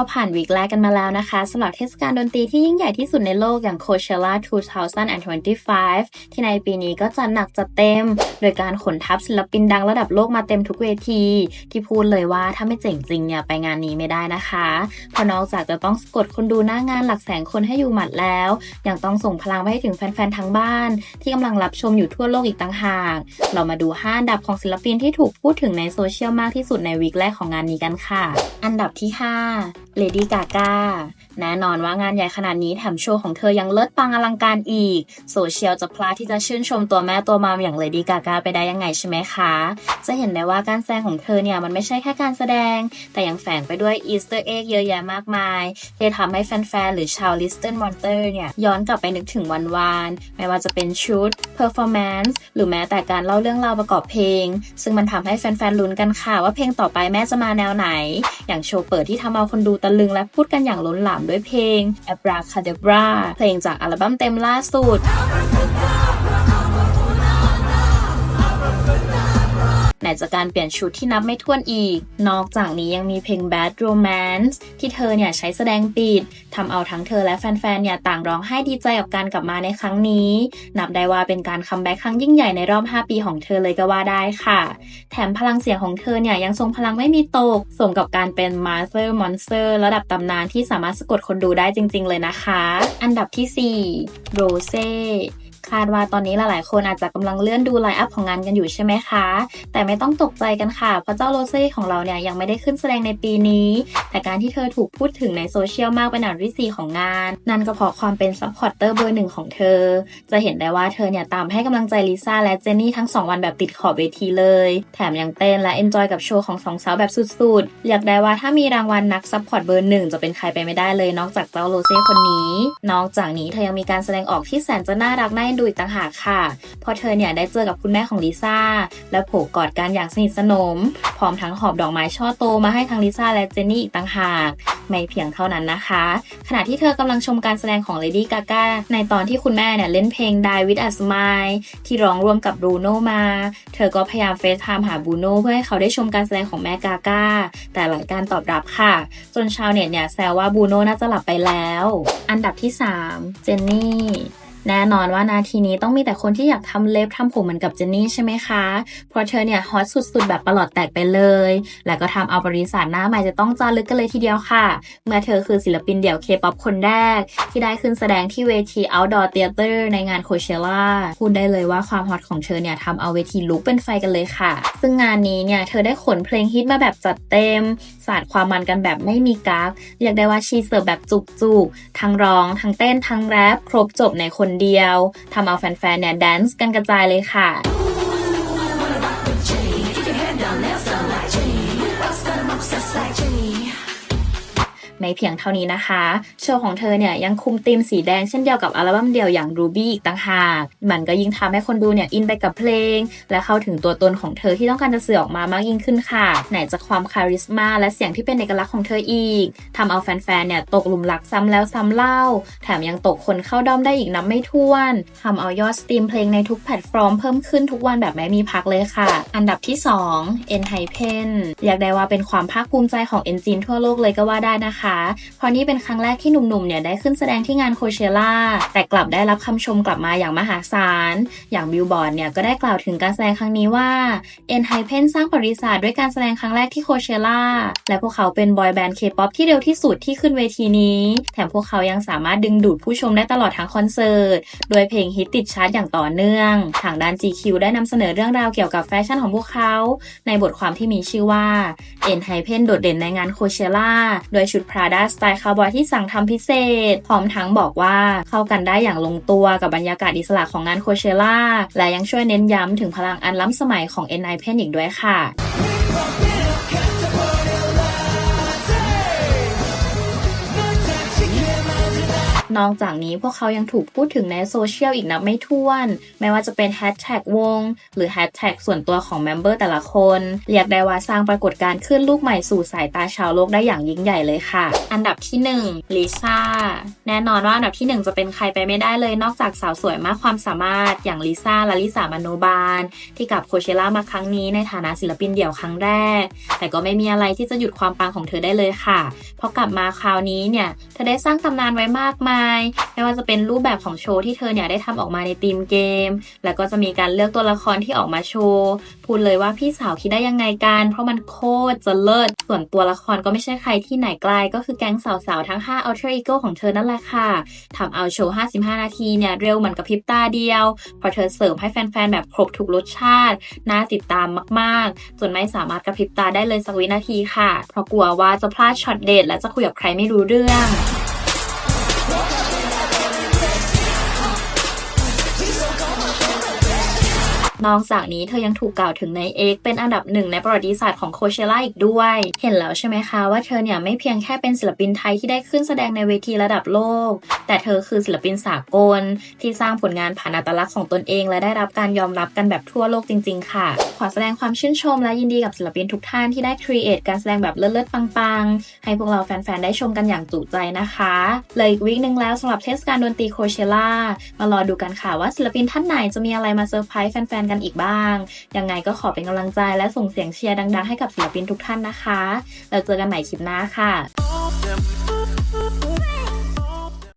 ก็ผ่านวีคแรกกันมาแล้วนะคะสำหรับเทศกาลดนตรีที่ยิ่งใหญ่ที่สุดในโลกอย่าง Coachella 2025 ที่ในปีนี้ก็จัดหนักจัดเต็ม โดยการขนทัพศิลปินดังระดับโลกมาเต็มทุกเวที ที่พูดเลยว่าถ้าไม่เจ๋งจริงเนี่ยไปงานนี้ไม่ได้นะคะ เพราะนอกจากจะต้องสกดคนดูหน้างานหลักแสนคนให้อยู่หมัดแล้ว ยังต้องส่งพลังไปให้ถึงแฟนๆทั้งบ้าน ที่กำลังรับชมอยู่ทั่วโลกอีกต่างหาก เรามาดู5อันดับของศิลปินที่ถูกพูดถึงในโซเชียลมากที่สุดในวีคแรกของงานนี้กันค่ะ อันดับที่ 5 Lady Gaga แน่นอนว่างานใหญ่ขนาดนี้แถมโชว์ของเธอยังเลิศปังอลังการอีก โซเชียลจะพลาดที่จะชื่นชมตัวแม่ตัวมามอย่าง Lady Gaga ไปได้ยังไงใช่ไหมคะ จะเห็นได้ว่าการแสดงของเธอเนี่ยมันไม่ใช่แค่การแสดง แต่ยังแฝงไปด้วยอีสเตอร์เอ็กเยอะแยะมากมายที่ทำให้แฟนๆ หรือชาวลิสเทนมอนเตอร์เนี่ยย้อนกลับไปนึกถึงวันวานไม่ว่าจะเป็นชุดเพอร์ฟอร์แมนซ์หรือแม้แต่การเล่าเรื่องราวประกอบเพลง ซึ่งมันทำให้แฟนๆลุ้นกันค่ะว่าเพลงต่อไปแม่จะมาแนวไหน อย่างโชว์เปิดที่ทำเอาคนดูตะลึงและพูดกันอย่างล้นหลามด้วยเพลง Abracadabra เพลงจากอัลบั้มเต็มล่าสุด ไหนจากการเปลี่ยนชุดที่นับไม่ถ้วนอีก นอกจากนี้ยังมีเพลง Bad Romance ที่เธอเนี่ยใช้แสดงปิดทำเอาทั้งเธอและแฟนๆเนี่ยต่างร้องไห้ดีใจกับการกลับมาในครั้งนี้ นับได้ว่าเป็นการคัมแบ็กครั้งยิ่งใหญ่ในรอบ 5 ปีของเธอเลยก็ว่าได้ค่ะ แถมพลังเสียงของเธอเนี่ยยังทรงพลังไม่มีตก สมกับการเป็น Master Monster ระดับตำนานที่สามารถสะกดคนดูได้จริง ๆ เลยนะคะ อันดับที่4 Rose คาดว่าตอนนี้หลายๆ คนอาจจะกำลังเลื่อนดูไลน์อัพของงานกันอยู่ใช่ไหมคะ แต่ไม่ต้องตกใจกันค่ะ เพราะเจ้าโรเซ่ของเราเนี่ยยังไม่ได้ขึ้นแสดงในปีนี้ แต่การที่เธอถูกพูดถึงในโซเชียลมากเป็นอันดับที่ 4 ของงาน นั่นก็เพราะความเป็นซัพพอร์ตเตอร์เบอร์หนึ่งของเธอ จะเห็นได้ว่าเธอเนี่ยตามให้กำลังใจลิซ่าและเจนนี่ทั้ง 2 วันแบบติดขอบเวทีเลย แถมยังเต้นและเอนจอยกับโชว์ของสองสาวแบบสุดๆเรียกได้ว่าถ้ามีรางวัลนักซัพพอร์ตเบอร์หนึ่งจะเป็นใครไปไม่ได้เลยนอกจากเจ้าโรเซ่คนนี้ นอกจากนี้เธอยังมีการแสดงออกที่แสนจะน่ารักน่าเอ็นดูอีกต่างหากค่ะ พอเธอเนี่ยได้เจอกับคุณแม่ของลิซ่า และโผกอดกันอย่างสนิทสนม พร้อมทั้งหอบดอกไม้ช่อโตมาให้ทั้งลิซ่าและเจนนี่อีกต่างหากไม่เพียงเท่านั้นนะคะ ขณะที่เธอกำลังชมการแสดงของ Lady Gaga ในตอนที่คุณแม่เนี่ยเล่นเพลง Die with a Smile ที่ร้องร่วมกับบรูโนมา เธอก็พยายามเฟซไทม์หาบรูโนเพื่อให้เขาได้ชมการแสดงของแม่กาก้า แต่หลายการตอบรับค่ะ จนชาวเน็ตเนี่ยแซวว่าบรูโนน่าจะหลับไปแล้ว อันดับที่ 3 เจนนี่ แน่นอนว่านาทีนี้ต้องมีแต่คนที่อยากทำเล็บทำผมเหมือนกับเจนนี่ใช่ไหมคะ เพราะเธอเนี่ยฮอตสุดๆ แบบประหลอดแตกไปเลย แล้วก็ทำเอาบริษัทหน้าใหม่จะต้องจารึกกันเลยทีเดียวค่ะ เมื่อเธอคือศิลปินเดี่ยวเคป๊อปคนแรก ที่ได้ขึ้นแสดงที่เวที Outdoor Theater ในงานโคเชล่าพูดได้เลยว่าความฮอตของเธอเนี่ยทำเอาเวทีลุกเป็นไฟกันเลยค่ะ ซึ่งงานนี้เนี่ยเธอได้ขนเพลงฮิตมาแบบจัดเต็มสาดความมันกันแบบไม่มีกั๊กเรียกได้ว่าชีเสิร์ฟแบบจุกๆทั้งร้องทั้งเต้นทั้งแรปครบจบในคนเดียวทำเอาแฟนๆเนี่ยแดนซ์กันกระจายเลยค่ะ ไม่เพียงเท่านี้นะคะ โชว์ของเธอเนี่ยยังคุมธีมสีแดงเช่นเดียวกับอัลบั้มเดี่ยวอย่าง Ruby อีกต่างหาก มันก็ยิ่งทำให้คนดูเนี่ยอินไปกับเพลง และเข้าถึงตัวตนของเธอที่ต้องการจะสื่อออกมามากยิ่งขึ้นค่ะ ไหนจะความคาริสมาและเสียงที่เป็นเอกลักษณ์ของเธออีกทำเอาแฟนๆเนี่ยตกหลุมรักซ้ำแล้วซ้ำเล่า แถมยังตกคนเข้าด้อมได้อีกนับไม่ถ้วนทำเอายอดสตรีมเพลงในทุกแพลตฟอร์มเพิ่มขึ้นทุกวันแบบไม่มีพักเลยค่ะ อันดับที่2 n h y p e n เรียกได้ว่าเป็นความภาคภูมิใจของ n จีนทั่วโลกเลยก็ว่าได้นะคะเพราะนี่เป็นครั้งแรกที่หนุ่มๆเนี่ยได้ขึ้นแสดงที่งานโคเชล่าแต่กลับได้รับคำชมกลับมาอย่างมหาศาล อย่างบิลบอร์ดเนี่ยก็ได้กล่าวถึงการแสดงครั้งนี้ว่าเอ็นไฮเพนสร้างประวัติศาสด้วยการแสดงครั้งแรกที่โคเชล่าและพวกเขาเป็นบอยแบนด์เคป๊อปที่เร็วที่สุดที่ขึ้นเวทีนี้ แถมพวกเขายังสามารถดึงดูดผู้ชมได้ตลอดทั้งคอนเสิร์ตโดยเพลงฮิตติดชาร์ตอย่างต่อเนื่อง ทางด้าน GQ ได้นำเสนอเรื่องราวเกี่ยวกับแฟชั่นของพวกเขา ในบทความที่มีชื่อว่าเอ็นไฮเพนโดดเด่นในงานโคเชล่าโดยชุดพราด้าสไตล์คาวบอยที่สั่งทำพิเศษ พร้อมทั้งบอกว่าเข้ากันได้อย่างลงตัวกับบรรยากาศอิสระของงานโคเชล่าและยังช่วยเน้นย้ำถึงพลังอันล้ำสมัยของ n i p e n อีกด้วยค่ะ นอกจากนี้พวกเขายังถูกพูดถึงในโซเชียลอีกนับไม่ถ้วน ไม่ว่าจะเป็นแฮชแท็กวง หรือแฮชแท็กส่วนตัวของเมมเบอร์แต่ละคน เรียกได้ว่าสร้างปรากฏการณ์ขึ้นลูกใหม่สู่สายตาชาวโลกได้อย่างยิ่งใหญ่เลยค่ะ อันดับที่1ลิซ่าแน่นอนว่าอันดับที่ 1 จะเป็นใครไปไม่ได้เลยนอกจากสาวสวยมากความสามารถอย่างลิซ่าและลิสามโนบาล ที่กับโคเชล่ามาครั้งนี้ในฐานะศิลปินเดี่ยวครั้งแรก แต่ก็ไม่มีอะไรที่จะหยุดความปังของเธอได้เลยค่ะเพราะกลับมาคราวนี้เนี่ยเธอได้สร้างตำนานไว้มากมายไม่ว่าจะเป็นรูปแบบของโชว์ที่เธอเนี่ยได้ทำออกมาในทีมเกม แล้วก็จะมีการเลือกตัวละครที่ออกมาโชว์พูดเลยว่าพี่สาวคิดได้ยังไงกันเพราะมันโคตรจะเลิศส่วนตัวละครก็ไม่ใช่ใครที่ไหนไกลก็คือแก๊งสาวๆทั้ง5 Ultra Ego ของเธอนั่นแหละค่ะทำเอาโชว์ 55 นาทีเนี่ยเร็วเหมือนกับพริบตาเดียวพราะเธอเสริมให้แฟนๆ แบบครบทุกรสชาติ น่าติดตามมากๆ จนไม่สามารถกระพริบตาได้เลยสักวินาทีค่ะ เพราะกลัวว่าจะพลาดช็อตเด็ดและจะคุยกับใครไม่รู้เรื่อง นอกจากนี้เธอยังถูกกล่าวถึงในเอกเป็นอันดับหนึ่งในประวัติศาสตร์ของโคเชล่าอีกด้วย เห็นแล้วใช่ไหมคะว่าเธอเนี่ยไม่เพียงแค่เป็นศิลปินไทยที่ได้ขึ้นแสดงในเวทีระดับโลก แต่เธอคือศิลปินสากล ที่สร้างผลงานผ่านอัตลักษณ์ของตนเอง และได้รับการยอมรับกันแบบทั่วโลกจริง ๆ ค่ะ ขอแสดงความชื่นชมและยินดีกับศิลปินทุกท่านที่ได้ครีเอทการแสดงแบบเลิศๆปังๆ ให้พวกเราแฟนๆได้ชมกันอย่างจุใจนะคะเลยอีกวีคนึงแล้วสำหรับเทศกาลดนตรีโคเชล่ามารอดูกันค่ะว่าศิลปินท่านไหนจะมีอะไรมาเซอร์ไพรส์แฟนๆกันอีกบ้าง ยังไงก็ขอเป็นกำลังใจและส่งเสียงเชียร์ดัง ๆ ให้กับศิลปินทุกท่านนะคะ เราเจอกันใหม่คลิปหน้าค่ะ